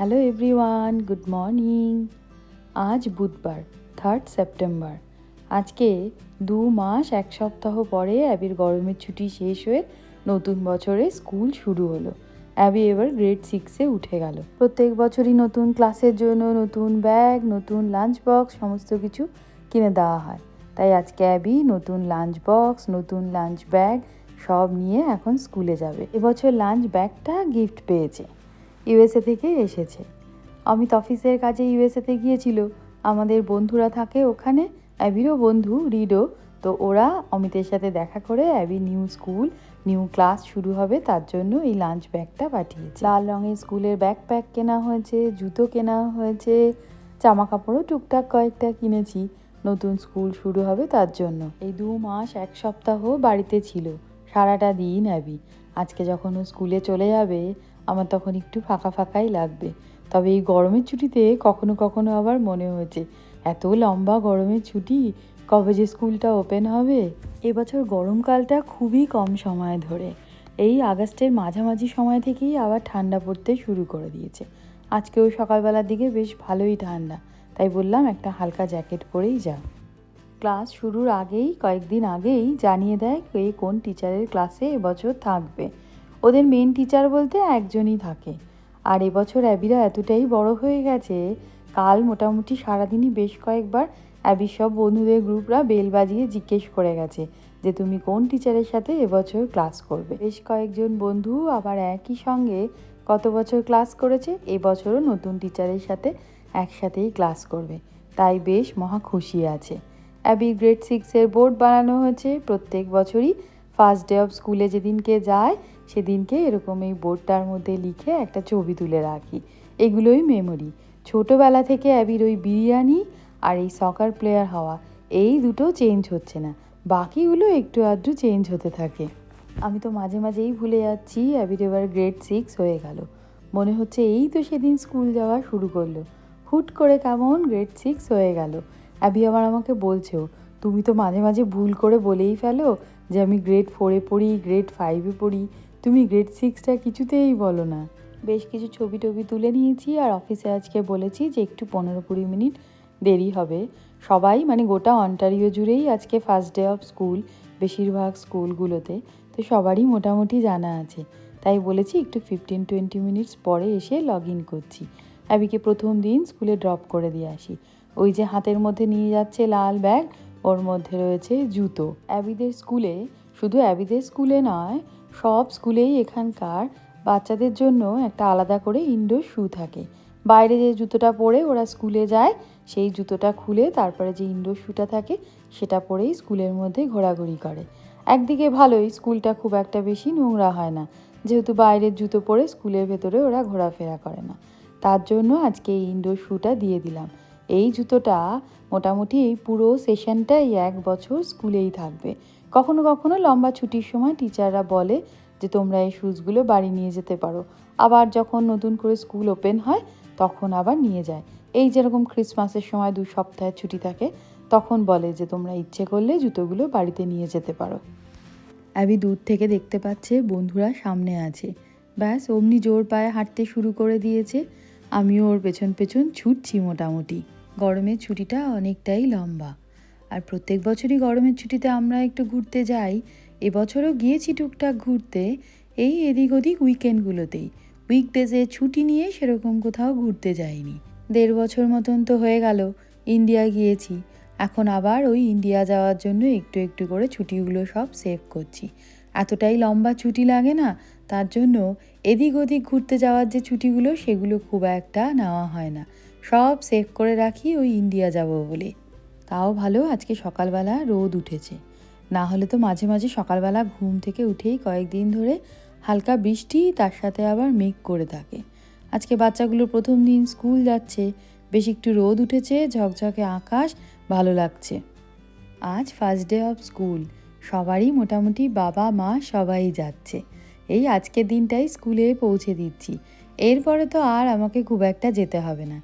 Hello everyone good morning আজ বুধবার third September আজকে দু মাস, এক সপ্তাহ পরে অ্যাবির গরমের ছুটি শেষ হয়ে নতুন বছরে স্কুল শুরু হলো। অ্যাবি এবার গ্রেড সিক্সে উঠে গেল। প্রত্যেক বছরই নতুন ক্লাসের জন্য নতুন ব্যাগ নতুন লাঞ্চ বক্স সমস্ত কিছু কিনে দেওয়া হয়। তাই আজকে অ্যাবি নতুন লাঞ্চ বক্স নতুন লাঞ্চ ব্যাগ সব নিয়ে এখন স্কুলে যাবে। এবছর লাঞ্চ ব্যাগটা গিফট পেয়েছে। ইউএসএ থেকে এসেছে। অমিত অফিসের কাজে ইউএসএতে গিয়েছিল। আমাদের বন্ধুরা থাকে ওখানে অ্যাবিরও বন্ধু, রিডো। তো ওরা অমিতের সাথে দেখা করে Abby new school, new class শুরু হবে, তার জন্য এই লাঞ্চ ব্যাগটা পাঠিয়েছে। লাল রঙের স্কুলের ব্যাকপ্যাক কেনা হয়েছে, জুতো কেনা হয়েছে জামা কাপড়ও টুকটাক কয়েকটা কিনেছি। নতুন স্কুল শুরু হবে তার জন্য। এই দু মাস, এক সপ্তাহ বাড়িতে ছিল। সারাটা দিন অ্যাবি আজকে যখন ও স্কুলে চলে যাবে আমার তখন একটু ফাঁকা ফাঁকাই লাগবে। তবে এই গরমের ছুটিতে কখনো কখনো আবার মনে হয়েছে, এত লম্বা গরমের ছুটি, কবে যে স্কুলটা ওপেন হবে? এবছর গরমকালটা খুবই কম সময় ধরে। এই আগস্টের মাঝামাঝি সময় থেকেই আবার ঠান্ডা পড়তে শুরু করে দিয়েছে। আজকেও সকালবেলার দিকে বেশ ভালোই ঠান্ডা, তাই বললাম একটা হালকা জ্যাকেট পরেই যা। ক্লাস শুরুর আগেই, কয়েকদিন আগেই জানিয়ে দেয় কে কোন টিচারের ক্লাসে এবছর থাকবে। ওদের মেন টিচার বলতে একজনই থাকে। আর এবছর অ্যাবিরা এতটাই বড় হয়ে গেছে, কাল মোটামুটি সারাদিনই বেশ কয়েকবার অ্যাবির সব বন্ধুদের গ্রুপরা বেল বাজিয়ে জিজ্ঞেস করে গেছে যে, তুমি কোন টিচারের সাথে এবছর ক্লাস করবে? বেশ কয়েকজন বন্ধু আবার একই সঙ্গে কত বছর ক্লাস করেছে, এবছরও নতুন টিচারের সাথে একসাথেই ক্লাস করবে। তাই বেশ মহা খুশি আছে। অ্যাবি গ্রেড সিক্সের বোর্ড বানানো হয়েছে, প্রত্যেক বছরই ফার্স্ট ডে অফ স্কুলে যেদিনকে যায়, সেদিনকে এরকম এই বোর্ডটার মধ্যে লিখে একটা ছবি তুলে রাখি। এগুলোই মেমোরি ছোটোবেলা থেকে অ্যাবির ওই বিরিয়ানি আর এই সকার প্লেয়ার হওয়া, এই দুটো চেঞ্জ হচ্ছে না। বাকিগুলো একটু আধটু চেঞ্জ হতে থাকে। আমি তো মাঝে মাঝেই ভুলে যাচ্ছি, অ্যাবির এবার গ্রেড সিক্স হয়ে গেল। মনে হচ্ছে এই তো সেদিন স্কুল যাওয়া শুরু করল। হুট করে কেমন গ্রেড সিক্স হয়ে গেল। অ্যাবি আবার আমাকে বলছেও, তুমি তো মাঝে মাঝে ভুল করে বলেই ফেলো যে আমি গ্রেড ফোরে পড়ি গ্রেড ফাইভে পড়ি। তুমি গ্রেড সিক্সটা কিছুতেই বলো না। বেশ কিছু ছবি টবি তুলে নিয়েছি আর অফিসে আজকে বলেছি যে একটু পনেরো কুড়ি মিনিট দেরি হবে। সবাই মানে গোটা অন্টারিও জুড়েই আজকে ফার্স্ট ডে অফ স্কুল বেশিরভাগ স্কুলগুলোতে। তো সবারই মোটামুটি জানা আছে। তাই বলেছি একটু ফিফটিন টোয়েন্টি মিনিটস পরে এসে লগ ইন করছি। অ্যাবিকে প্রথম দিন স্কুলে ড্রপ করে দিয়ে আসি। ওই যে হাতের মধ্যে নিয়ে যাচ্ছে লাল ব্যাগ ওর মধ্যে রয়েছে জুতো। অ্যাবিদের স্কুলে, শুধু অ্যাবিদের স্কুলে নয়, সব স্কুলেই এখানকার বাচ্চাদের জন্য একটা আলাদা করে ইনডোর শু থাকে। বাইরে যে জুতোটা পরে ওরা স্কুলে যায়, সেই জুতোটা খুলে তারপরে যে ইনডোর শুটা থাকে, সেটা পরেই স্কুলের মধ্যে ঘোরাঘুরি করে। একদিকে ভালোই, স্কুলটা খুব একটা বেশি নোংরা হয় না। যেহেতু বাইরের জুতো পরে স্কুলের ভেতরে ওরা ঘোরাফেরা করে না। তার জন্য আজকে এই ইনডোর শুটা দিয়ে দিলাম। এই জুতোটা মোটামুটি এই পুরো সেশনটাই এক বছর স্কুলেই থাকবে। কখনো কখনো লম্বা ছুটির সময় টিচাররা বলে যে, তোমরা এই শুজগুলো বাড়ি নিয়ে যেতে পারো। আবার যখন নতুন করে স্কুল ওপেন হয়, তখন আবার নিয়ে যায়। এই যেরকম ক্রিসমাসের সময় দু সপ্তাহের ছুটি থাকে, তখন বলে যে, তোমরা ইচ্ছে করলে জুতোগুলো বাড়িতে নিয়ে যেতে পারো। অ্যাবি দূর থেকে দেখতে পাচ্ছে বন্ধুরা সামনে আছে। ব্যাস, অমনি জোর পায়ে হাঁটতে শুরু করে দিয়েছে। আমিও ওর পেছন পেছন ছুটছি মোটামুটি। গরমের ছুটিটা অনেকটাই লম্বা। আর প্রত্যেক বছরই গরমের ছুটিতে আমরা একটু ঘুরতে যাই। এবছরও গিয়েছি টুকটাক ঘুরতে, এই এদিক ওদিক উইকেন্ডগুলোতেই। উইকডেজে ছুটি নিয়ে সেরকম কোথাও ঘুরতে যাইনি। দেড় বছর মতন তো হয়ে গেল, ইন্ডিয়া গিয়েছি। এখন আবার ওই ইন্ডিয়া যাওয়ার জন্য একটু একটু করে ছুটিগুলো সব সেভ করছি। এতটাই লম্বা ছুটি লাগে না, তার জন্য এদিক ওদিক ঘুরতে যাওয়ার যে ছুটিগুলো সেগুলো খুব একটা নেওয়া হয় না। সব সেভ করে রাখি, ওই ইন্ডিয়া যাব বলে। তাও ভালো, আজকে সকালবেলা রোদ উঠেছে। না হলে তো মাঝে মাঝে সকালবেলা ঘুম থেকে উঠেই কয়েকদিন ধরে হালকা বৃষ্টি, তার সাথে আবার মেঘ করে থাকে। আজকে বাচ্চাগুলো প্রথম দিন স্কুল যাচ্ছে, বেশ একটু রোদ উঠেছে, ঝকঝকে আকাশ, ভালো লাগছে। আজ ফার্স্ট ডে অফ স্কুল সবারই মোটামুটি বাবা, মা সবাই যাচ্ছে। এই আজকের দিনটাই স্কুলে পৌঁছে দিচ্ছি। এরপরে তো আর আমাকে খুব একটা যেতে হবে না।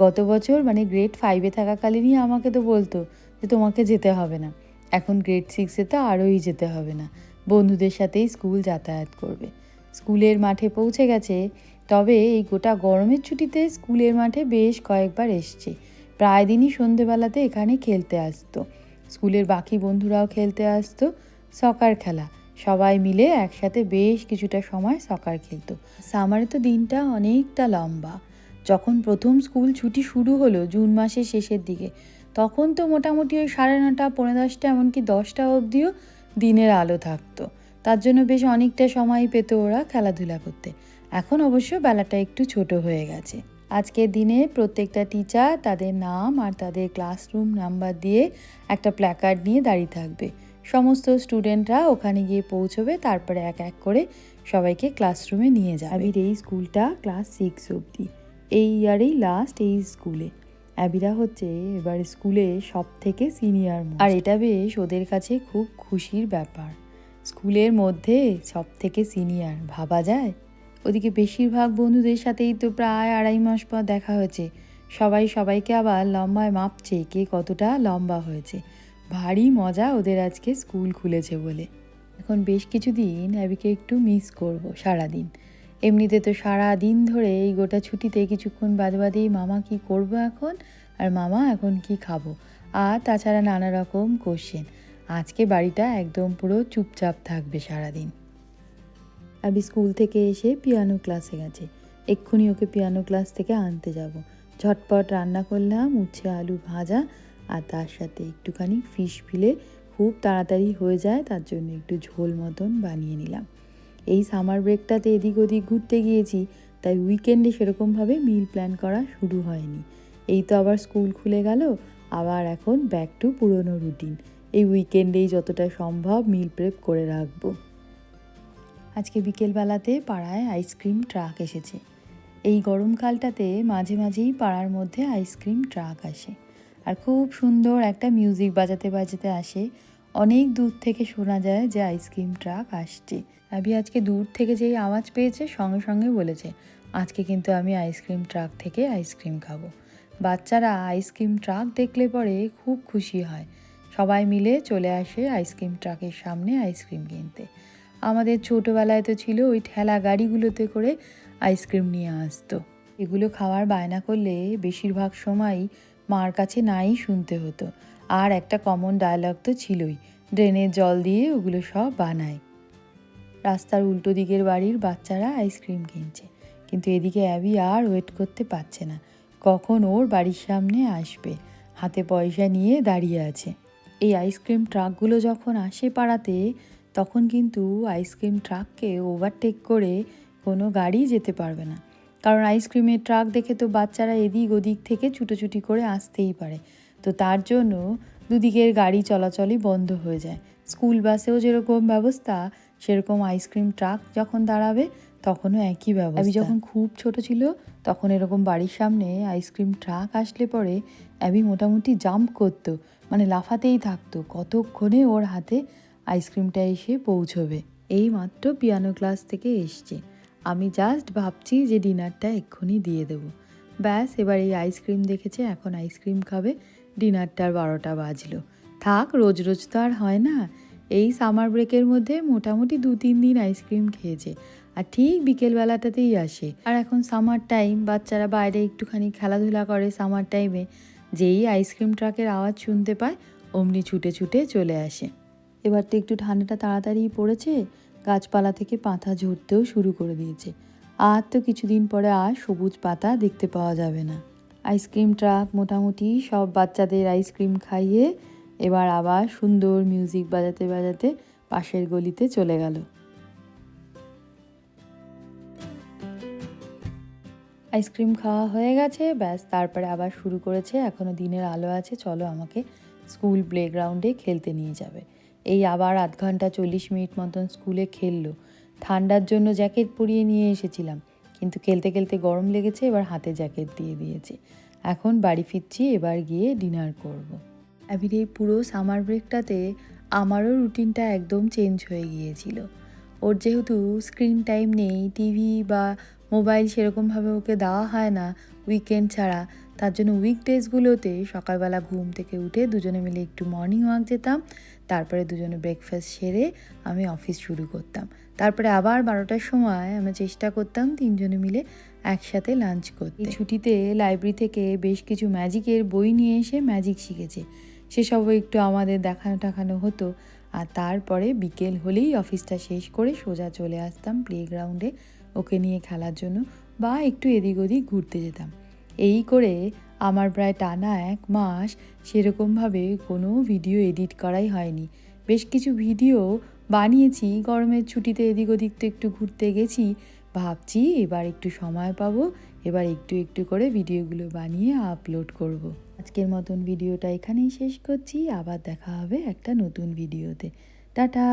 গত বছর মানে গ্রেড ফাইভে থাকাকালীনই আমাকে তো বলতো যে তোমাকে যেতে হবে না। এখন গ্রেড সিক্সে তো আরোই যেতে হবে না। বন্ধুদের সাথেই স্কুল যাতায়াত করবে। স্কুলের মাঠে পৌঁছে গেছে। তবে এই গোটা গরমের ছুটিতে স্কুলের মাঠে বেশ কয়েকবার এসছে। প্রায় দিনই সন্ধেবেলাতে এখানে খেলতে আসতো। স্কুলের বাকি বন্ধুরাও খেলতে আসতো। সকার খেলা। সবাই মিলে একসাথে বেশ কিছুটা সময় সকার খেলতো। সামারে তো দিনটা অনেকটা লম্বা। যখন প্রথম স্কুল ছুটি শুরু হলো জুন মাসের শেষের দিকে, তখন তো মোটামুটি ওই সাড়ে নটা, পৌনে দশটা, এমনকি দশটা অবধিও দিনের আলো থাকতো। তার জন্য বেশ অনেকটা সময় পেত ওরা খেলাধুলা করতে। এখন অবশ্য বেলাটা একটু ছোট হয়ে গেছে। আজকের দিনে প্রত্যেকটা টিচার তাদের নাম আর তাদের ক্লাসরুম নাম্বার দিয়ে একটা প্ল্যাকার্ড নিয়ে দাঁড়িয়ে থাকবে। সমস্ত স্টুডেন্টরা ওখানে গিয়ে পৌঁছবে, তারপরে এক এক করে সবাইকে ক্লাসরুমে নিয়ে যাবে। এই স্কুলটা ক্লাস সিক্স অবধি। এই ইয়ারেই লাস্ট এই স্কুলে অ্যাবিরা হচ্ছে এবার স্কুলে সব থেকে সিনিয়র আর এটা বেশ ওদের কাছে খুব খুশির ব্যাপার। স্কুলের মধ্যে সব থেকে সিনিয়র ভাবা যায়? ওদিকে বেশিরভাগ বন্ধুদের সাথেই তো প্রায় আড়াই মাস পর দেখা হয়েছে। সবাই সবাইকে আবার লম্বায় মাপছে কে কতটা লম্বা হয়েছে। ভারী মজা ওদের আজকে স্কুল খুলেছে বলে। এখন বেশ কিছুদিন অ্যাবিকে একটু মিস করব সারাদিন। এমনিতে তো সারা দিন ধরে এই গোটা ছুটিতে কিছুক্ষণ বাদ বাদেই মামা কি করব এখন? আর মামা এখন কি খাব? আর তাছাড়া নানা রকম কোশ্চেন আজকে বাড়িটা একদম পুরো চুপচাপ থাকবে সারাদিন। আবি স্কুল থেকে এসে পিয়ানো ক্লাসে গেছে। এক্ষুনি ওকে পিয়ানো ক্লাস থেকে আনতে যাব। ঝটপট রান্না করলাম, উচ্ছে আলু ভাজা, আর তার সাথে একটুখানি ফিশ ফিলে খুব তাড়াতাড়ি হয়ে যায়, তার জন্য একটু ঝোল মতন বানিয়ে নিলাম। এই সামার ব্রেকটাতে এদিক ওদিক ঘুরতে গিয়েছি, তাই উইকেন্ডে সেরকমভাবে মিল প্ল্যান করা শুরু হয়নি। এই তো আবার স্কুল খুলে গেল, আবার এখন ব্যাক টু পুরনো রুটিন এই উইকেন্ডেই যতটা সম্ভব মিল প্রেপ করে রাখব। আজকে বিকেলবেলাতে পাড়ায় আইসক্রিম ট্রাক এসেছে। এই গরমকালটাতে মাঝে মাঝেই পাড়ার মধ্যে আইসক্রিম ট্রাক আসে। আর খুব সুন্দর একটা মিউজিক বাজাতে বাজাতে আসে। অনেক দূর থেকে শোনা যায় যে আইসক্রিম ট্রাক আসছে। আবি আজকে দূর থেকে যেই আওয়াজ পেয়েছে, সঙ্গে সঙ্গে বলেছে, আজকে কিন্তু আমি আইসক্রিম ট্রাক থেকে আইসক্রিম খাব। বাচ্চারা আইসক্রিম ট্রাক দেখলে পরে খুব খুশি হয়। সবাই মিলে চলে আসে আইসক্রিম ট্রাকের সামনে আইসক্রিম কিনতে। আমাদের ছোটোবেলায় তো ছিল ওই ঠেলা গাড়িগুলোতে করে আইসক্রিম নিয়ে আসতো। এগুলো খাওয়ার বায়না করলে বেশিরভাগ সময়ই মার কাছে নাই শুনতে হতো। আর একটা কমন ডায়লগ তো ছিলই, ড্রেনের জল দিয়ে ওগুলো সব বানায়। রাস্তার উল্টো দিকের বাড়ির বাচ্চারা আইসক্রিম কিনছে। কিন্তু এদিকে অ্যাবি আর ওয়েট করতে পারছে না। কখন ওর বাড়ির সামনে আসবে? হাতে পয়সা নিয়ে দাঁড়িয়ে আছে। এই আইসক্রিম ট্রাকগুলো যখন আসে পাড়াতে, তখন কিন্তু আইসক্রিম ট্রাককে ওভারটেক করে কোনো গাড়ি যেতে পারবে না। কারণ আইসক্রিমের ট্রাক দেখে তো বাচ্চারা এদিক ওদিক থেকে ছুটোছুটি করে আসতেই পারে। তো তার জন্য দুদিকের গাড়ি চলাচলই বন্ধ হয়ে যায়। স্কুল বাসেও যেরকম ব্যবস্থা সেরকম আইসক্রিম ট্রাক যখন দাঁড়াবে, তখনও একই ব্যবস্থা। অ্যাবি যখন খুব ছোট ছিল, তখন এরকম বাড়ির সামনে আইসক্রিম ট্রাক আসলে পরে অ্যাবি মোটামুটি জাম্প করতো মানে লাফাতেই থাকতো। কতক্ষণে ওর হাতে আইসক্রিমটা এসে পৌঁছবে? এই মাত্র পিয়ানো ক্লাস থেকে এসছে। আমি জাস্ট ভাবছি যে ডিনারটা এক্ষুনি দিয়ে দেবো। ব্যাস, এবার এই আইসক্রিম দেখেছে, এখন আইসক্রিম খাবে। ডিনারটার বারোটা বাজলো। থাক রোজ রোজ তো আর হয় না। এই সামার ব্রেকের মধ্যে মোটামুটি দু, তিন দিন আইসক্রিম খেয়েছে। আর ঠিক বিকেলবেলাটাতেই আসে। আর এখন সামার টাইম বাচ্চারা বাইরে একটুখানি খেলাধুলা করে সামার টাইমে যেই আইসক্রিম ট্রাকের আওয়াজ শুনতে পায়, অমনি ছুটে ছুটে চলে আসে। এবার তো একটু ঠান্ডাটা তাড়াতাড়ি পড়েছে, গাছপালা থেকে পাতা ঝরতেও শুরু করে দিয়েছে। আর তো কিছুদিন পরে আর সবুজ পাতা দেখতে পাওয়া যাবে না। আইসক্রিম ট্রাক মোটামুটি সব বাচ্চাদের আইসক্রিম খাইয়ে এবার আবার সুন্দর মিউজিক বাজাতে বাজাতে পাশের গলিতে চলে গেল। আইসক্রিম খাওয়া হয়ে গেছে, ব্যাস তারপরে আবার শুরু করেছে এখনও দিনের আলো আছে, চলো আমাকে স্কুল প্লেগ্রাউন্ডে খেলতে নিয়ে যাবে। এই আবার আধ ঘণ্টা চল্লিশ মিনিট মতন স্কুলে খেললো। ঠান্ডার জন্য জ্যাকেট পরিয়ে নিয়ে এসেছিলাম, কিন্তু খেলতে খেলতে গরম লেগেছে, এবার হাতে জ্যাকেট দিয়ে দিয়েছে। এখন বাড়ি ফিরছি, এবার গিয়ে ডিনার করব। আবির এই পুরো সামার ব্রেকটাতে আমারও রুটিনটা একদম চেঞ্জ হয়ে গিয়েছিল। ওর যেহেতু স্ক্রিন টাইম নেই, টিভি বা মোবাইল সেরকমভাবে ওকে দেওয়া হয় না উইকেন্ড ছাড়া, তার জন্য উইকডেজগুলোতে সকালবেলা ঘুম থেকে উঠে দুজনে মিলে একটু মর্নিং ওয়াক যেতাম, তারপরে দুজনে ব্রেকফাস্ট সেরে আমি অফিস শুরু করতাম। তারপরে আবার বারোটার সময় আমরা চেষ্টা করতাম তিনজনে মিলে একসাথে লাঞ্চ করতে। ছুটিতে লাইব্রেরি থেকে বেশ কিছু ম্যাজিকের বই নিয়ে এসে ম্যাজিক শিখেছে। সেসবও একটু আমাদের দেখানো টাখানো হতো। আর তারপরে বিকেল হলেই অফিসটা শেষ করে সোজা চলে আসতাম প্লেগ্রাউন্ডে ওকে নিয়ে খেলার জন্য বা একটু এদিক ওদিক ঘুরতে যেতাম। এই করে আমার প্রায় টানা এক মাস সেরকমভাবে কোনো ভিডিও এডিট করাই হয়নি। বেশ কিছু ভিডিও বানিয়েছি, গরমের ছুটিতে এদিক ওদিক তো একটু ঘুরতে গেছি। ভাবছি এবার একটু সময় পাবো, এবার একটু একটু করে ভিডিওগুলো বানিয়ে আপলোড করব। আজকের মতন ভিডিওটা এখানেই শেষ করছি, আবার দেখা হবে একটা নতুন ভিডিওতে টাটা